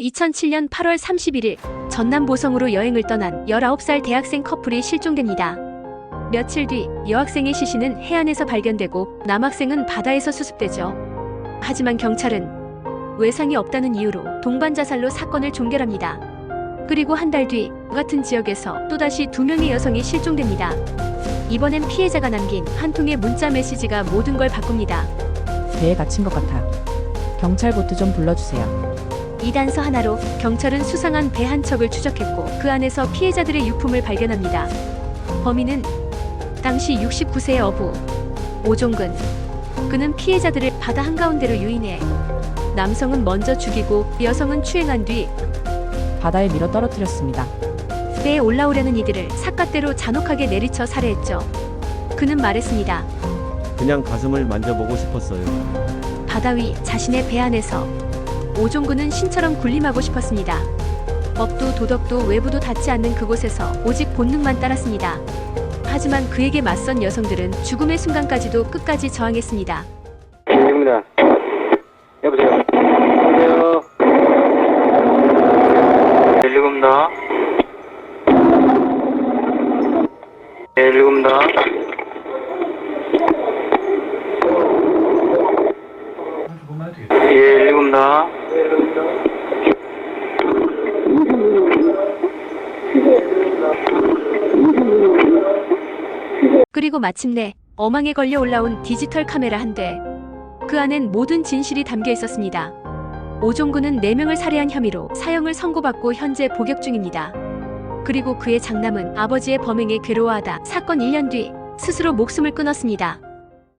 2007년 8월 31일 전남 보성으로 여행을 떠난 19살 대학생 커플이 실종됩니다. 며칠 뒤 여학생의 시신은 해안에서 발견되고 남학생은 바다에서 수습되죠. 하지만 경찰은 외상이 없다는 이유로 동반 자살로 사건을 종결합니다. 그리고 한 달 뒤 같은 지역에서 또다시 두 명의 여성이 실종됩니다. 이번엔 피해자가 남긴 한 통의 문자 메시지가 모든 걸 바꿉니다. 배에 갇힌 것 같아. 경찰 보트 좀 불러주세요. 이 단서 하나로 경찰은 수상한 배 한 척을 추적했고 그 안에서 피해자들의 유품을 발견합니다. 범인은 당시 69세의 어부 오종근. 그는 피해자들을 바다 한가운데로 유인해 남성은 먼저 죽이고 여성은 추행한 뒤 바다에 밀어 떨어뜨렸습니다. 배에 올라오려는 이들을 삿갓대로 잔혹하게 내리쳐 살해했죠. 그는 말했습니다. 그냥 가슴을 만져보고 싶었어요. 바다 위 자신의 배 안에서 오종근은 신처럼 군림하고 싶었습니다. 법도 도덕도 외부도 닿지 않는 그곳에서 오직 본능만 따랐습니다. 하지만 그에게 맞선 여성들은 죽음의 순간까지도 끝까지 저항했습니다. 입니다. 여보세요. 여보세요. 119입니다. 네, 119입니다. 예, 119입니다. 그리고 마침내 어망에 걸려 올라온 디지털 카메라 한 대. 그 안엔 모든 진실이 담겨 있었습니다. 오종근은 4명을 살해한 혐의로 사형을 선고받고 현재 복역 중입니다. 그리고 그의 장남은 아버지의 범행에 괴로워하다 사건 1년 뒤 스스로 목숨을 끊었습니다.